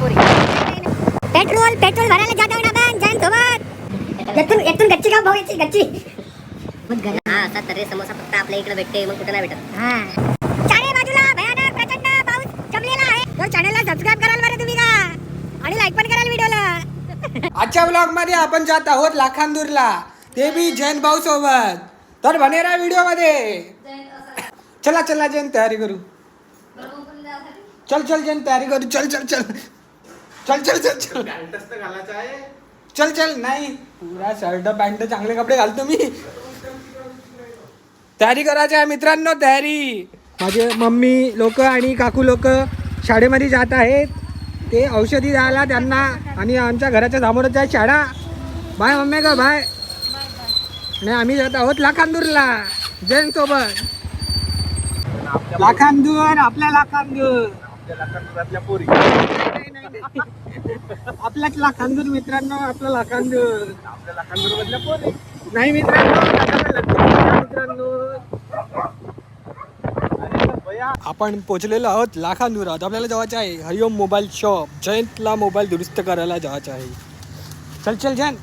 पोरी petrol petrol भरायला जातो ना आपण जैन सोबत. येथून येथून गच्ची का भाऊ याची गच्ची. हा असा तर्रे समोसा फक्त आपल्या इकडे भेटते मग कुठे नाही भेटत. हा. चारे बाजूला भयानक प्रचंड पाऊस जमलेला आहे. तो चॅनलला सबस्क्राईब कराल बरं तुम्ही का? आणि लाईक पण कराल व्हिडिओला आजच्या ब्लॉगमध्ये आपण जात आहोत लाखांदूरला. ते बी जैन भाऊ सोबत. तर बने व्हिडिओमध्ये. चला चला जैन तयारी करू. चल चल जन तयारी करू. चल चल चल. चल चल चल चल. चल चल नाही. पुरा शर्ट पॅन्ट चांगले कपडे घालतो मी तयारी करायची आहे मित्रांनो तयारी. माझे मम्मी लोक आणि काकू लोक शाळेमध्ये जात आहेत. ते औषधी द्यायला त्यांना आणि आमच्या घराच्या समोरच आहे शाळा. बाय मम्मी का बाय. नाही आम्ही जात आहोत लाखांदूरला. जैन सोबत. लाखांदूर आपल्या लाखांदूर. नाही, नाही, नाही. आपल्याच लाखांदूर मित्रांनो आपला लाखांदूर. नाही मित्रांनो नका लटकू मित्रांनो आपण पोचलेलो आहोत लाखांदुरात आपल्याला जायचं आहे हरिओम मोबाईल शॉप. जयंतला मोबाईल दुरुस्त करायला जायचं आहे. चल चल जयंत.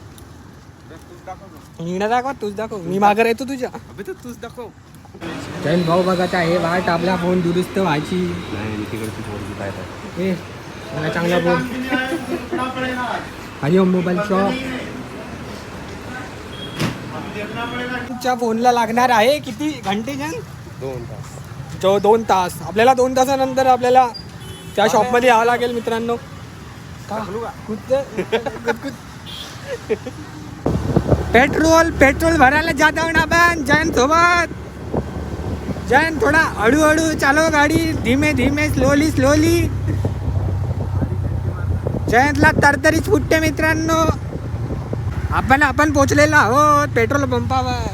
निघणं दाखव तूच दाखव. मी माघार येतो तुझ्या. तूच दाखव. जयंत भाऊ बघत आहे वाट आपला फोन दुरुस्त व्हायची. नाही तिकडची मला चांगला फोन हरिओम मोबाईल शॉप तुमच्या फोनला लागणार आहे किती? घंटे जन दोन तास. जो दोन तास. आपल्याला दोन तासानंतर आपल्याला त्या शॉपमध्ये यावं लागेल मित्रांनो. पेट्रोल पेट्रोल भरायला जात आहोत ना आपण जैन सोबत. जैन थोडा हळूहळू चालव गाडी धीमे धीमे स्लोली स्लोली जयंतला तरतरीच फुटते मित्रांनो. आपण आपण पोचलेलो आहोत पेट्रोल पंपावर.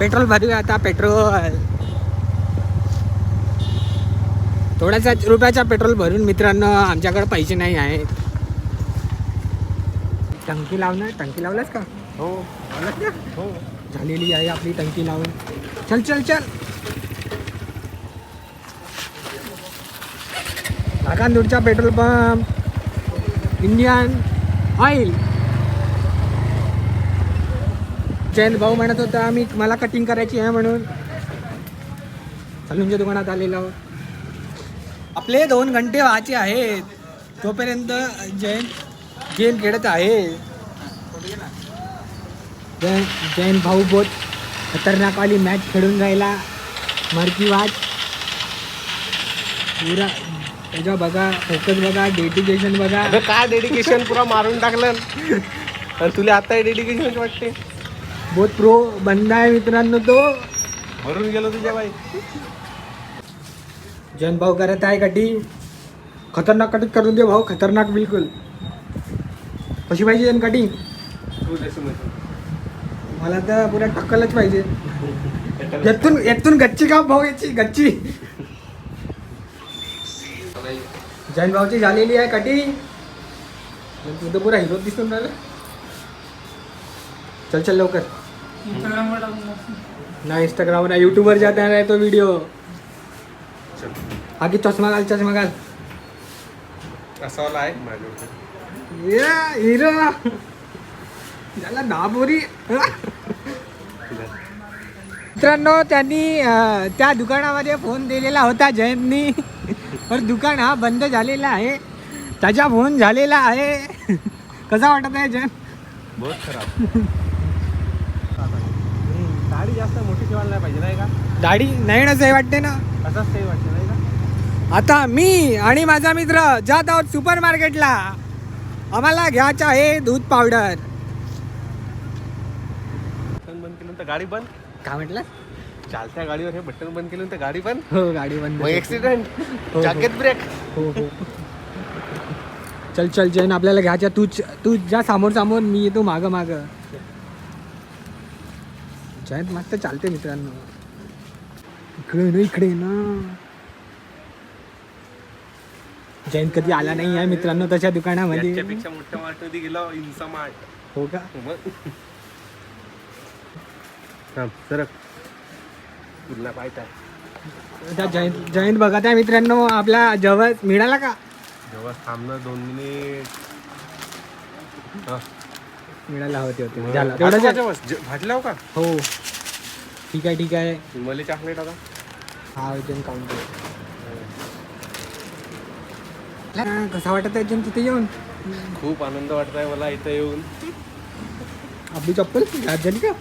पेट्रोल भरूया आता पेट्रोल. थोड्याचा रुपयाचा पेट्रोल भरून मित्रांनो आमच्याकडे पैसे नाही आहेत. टंकी लावणार? टंकी लावलास का? हो. लावलास ना हो. झालेली आहे आपली टंकी लावून. चल चल चल. नागांदूरचा petrol pump. Indian Oil. Jayant भाऊ म्हणत होता आम्ही मला कटिंग करायची आहे म्हणून. सलूनच्या दुकानात आलेलो आहोत. आपले दोन घंटे व्हायचे आहेत. तोपर्यंत जयंत गेम खेळत आहे. जैन जैन भाऊ बहुत खतरनाक वाली मॅच खेळून राहिला मारकी वाट पुरा त्याच्या बघा फोकस बघा डेडिकेशन बघा. काय डेडिकेशन पुरा मारून टाकलं. आणि तुला आता डेडिकेशन वाटते? बहुत प्रो बंदा आहे मित्रांनो तो. भरून गेलो तुझ्या बाई. जैन भाऊ करत आहे कटिंग खतरनाक कटिंग करून दे भाऊ खतरनाक बिलकुल. कशी पाहिजे जैन कटिंग. मला तर पुरा टक्कलच पाहिजे. येथून येथून गच्ची का भाऊ याची गच्ची? जैन भाऊची झालेली आहे कटिंग तू तर पुरा हिरो दिसून राहिला. चल चल लवकर. नाही इंस्टाग्रामवर नाही युट्यूबवर जाता नाही तो व्हिडिओ आगी चष्मा घाल चष्मा घाल. असा आहे. हिरो. झाला दाबोरी मित्रांनो त्यांनी अं, त्या दुकानामध्ये फोन दिलेला होता जयंतनी. पण दुकान हा बंद झालेला आहे. त्याचा फोन झालेला आहे. कसा वाटत आहे जयंत? बहुत खराब. गाडी जास्त मोठी ठेवायला नाही पाहिजे नाही का? दाढी नाही ना सही वाटते ना? असंच काही वाटतं नाही का? आता मी आणि माझा मित्र जात आहोत सुपर मार्केटला आम्हाला घ्यायचं आहे दूध पावडर बटन बंद केलं तर गाडी बंद. काय म्हटलं? चालत्या गाडीवर हे बटन बंद केलं तर गाडी बंद. हो गाडी बंद मग ऍक्सिडेंट हो. जाकेट ब्रेक हो हो. चल चल जैन आपल्याला घ्यायच्या तू तू जा समोर समोर. मी येतो माग माग. जयंत मस्त चालते मित्रांनो. इकडे ना इकडे ना. जयंत कधी आला नाही आहे मित्रांनो तशा दुकानामध्ये. मोठ्या मार्टमध्ये गेलो? इन्सा मार्ट हो का? थांब सरक. आहे त्या जयंत जयंत बघा त्या मित्रांनो आपला जवळ मिळाला का? जेव्हा थांबणं दोन मिनिट. हा. मिळाला होते होते. झाला. तेवढंच आहे. का? हो. ठीक आहे ठीक आहे. मला चॉकलेट आता. हा इथून काउंट कसा वाटत आहे अजून तिथे येऊन? खूप आनंद वाटत आहे मला इथं येऊन. आपली चप्पल? घात झाली का?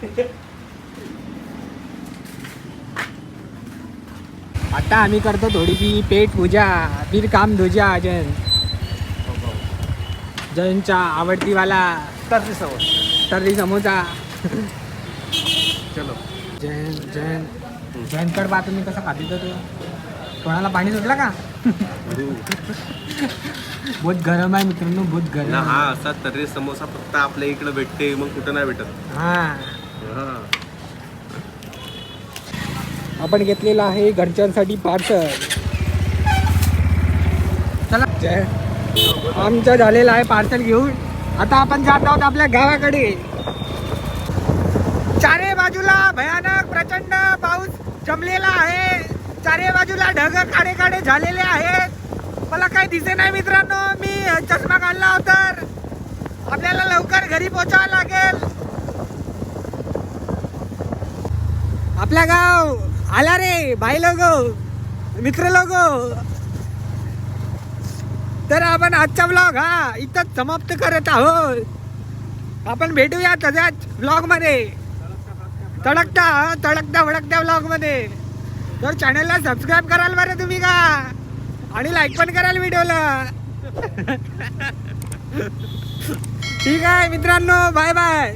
आता आम्ही करतो थोडीशी पेट पूजा फिर काम धुजा जयंत जयंतचा आवडतीवाला. तर समोर तर्री समोसा. चलो. जयंत जयंत जयंतकड पहा तुम्ही कसं खात होतं तू. कोणाला पाणी सुटलं का? बहुत गरम आहे मित्रांनो बहुत गरम हा असा तर्री समोसा फक्त आपल्या इकडे भेटते मग कुठं नाही भेटत. हा. हा. आपण घेतलेला आहे घरच्यांसाठी पार्सल. चला. जय. आमचं झालेलं आहे पार्सल घेऊन. आता आपण जात आहोत आपल्या गावाकडे. चारे बाजूला भयानक प्रचंड पाऊस जमलेला आहे. चारे बाजूला ढग काडे काडे झालेले आहेत. मला काही दिसे नाही मित्रांनो. मी चष्मा काढला तर आपल्याला लवकर घरी पोचावं लागेल. आपला गाव. आला रे भाई लोक मित्र लोक तर आपण आजचा ब्लॉग हा इथंच समाप्त करत आहोत. आपण भेटूया तशाच ब्लॉगमध्ये. तडकता तडकता भडकत्या ब्लॉगमध्ये. तर चॅनलला सबस्क्राईब कराल बरं तुम्ही का? आणि लाईक पण कराल व्हिडिओला ठीक आहे मित्रांनो बाय बाय